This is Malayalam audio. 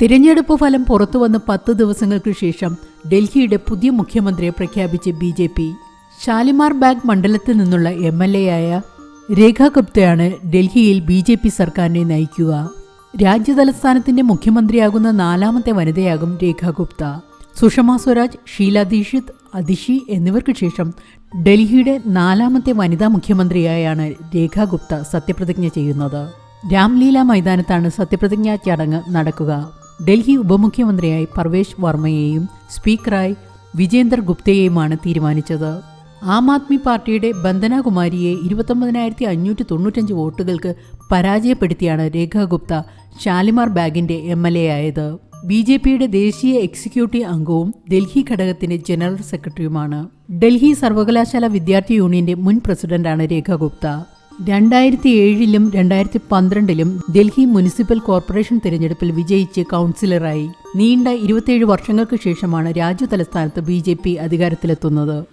തിരഞ്ഞെടുപ്പ് ഫലം പുറത്തുവന്ന് പത്ത് ദിവസങ്ങൾക്ക് ശേഷം ഡൽഹിയുടെ പുതിയ മുഖ്യമന്ത്രിയെ പ്രഖ്യാപിച്ച് B J P. Shalimar Bagh മണ്ഡലത്തിൽ നിന്നുള്ള എം എൽ എ ആയ രേഖ ഗുപ്തയാണ് ഡൽഹിയിൽ ബി ജെ പി സർക്കാരിനെ നയിക്കുക. രാജ്യതലസ്ഥാനത്തിന്റെ മുഖ്യമന്ത്രിയാകുന്ന നാലാമത്തെ വനിതയാകും രേഖ ഗുപ്ത. സുഷമ സ്വരാജ് ഷീല ദീക്ഷിത് അതിഷി എന്നിവർക്ക് ശേഷം ഡൽഹിയുടെ നാലാമത്തെ വനിതാ മുഖ്യമന്ത്രിയായാണ് രേഖ ഗുപ്ത സത്യപ്രതിജ്ഞ ചെയ്യുന്നത്. രാംലീല മൈതാനത്താണ് സത്യപ്രതിജ്ഞാ ചടങ്ങ് നടക്കുക. ഡൽഹി ഉപമുഖ്യമന്ത്രിയായി പർവേഷ് വർമ്മയെയും സ്പീക്കറായി വിജേന്ദർ ഗുപ്തയെയുമാണ് തീരുമാനിച്ചത്. ആം ആദ്മി പാർട്ടിയുടെ ബന്ദനാകുമാരിയെ ഇരുപത്തൊമ്പതിനായിരത്തി അഞ്ഞൂറ്റി തൊണ്ണൂറ്റഞ്ച് വോട്ടുകൾക്ക് പരാജയപ്പെടുത്തിയാണ് രേഖ ഗുപ്ത ഷാലിമാർ ബാഗിന്റെ എം എൽ എ ആയത്. ബി ജെ പിയുടെ ദേശീയ എക്സിക്യൂട്ടീവ് അംഗവും ഡൽഹി ഘടകത്തിന്റെ ജനറൽ സെക്രട്ടറിയുമാണ്. ഡൽഹി സർവകലാശാല വിദ്യാർത്ഥി യൂണിയന്റെ മുൻ പ്രസിഡന്റാണ് രേഖ ഗുപ്ത. രണ്ടായിരത്തി ഏഴിലും രണ്ടായിരത്തി പന്ത്രണ്ടിലും ഡൽഹി മുനിസിപ്പൽ കോർപ്പറേഷൻ തിരഞ്ഞെടുപ്പിൽ വിജയിച്ച് കൗൺസിലറായി. നീണ്ട ഇരുപത്തിയേഴ് വർഷങ്ങൾക്ക് ശേഷമാണ് രാജ്യതലസ്ഥാനത്ത് ബി ജെ പി അധികാരത്തിലെത്തുന്നത്.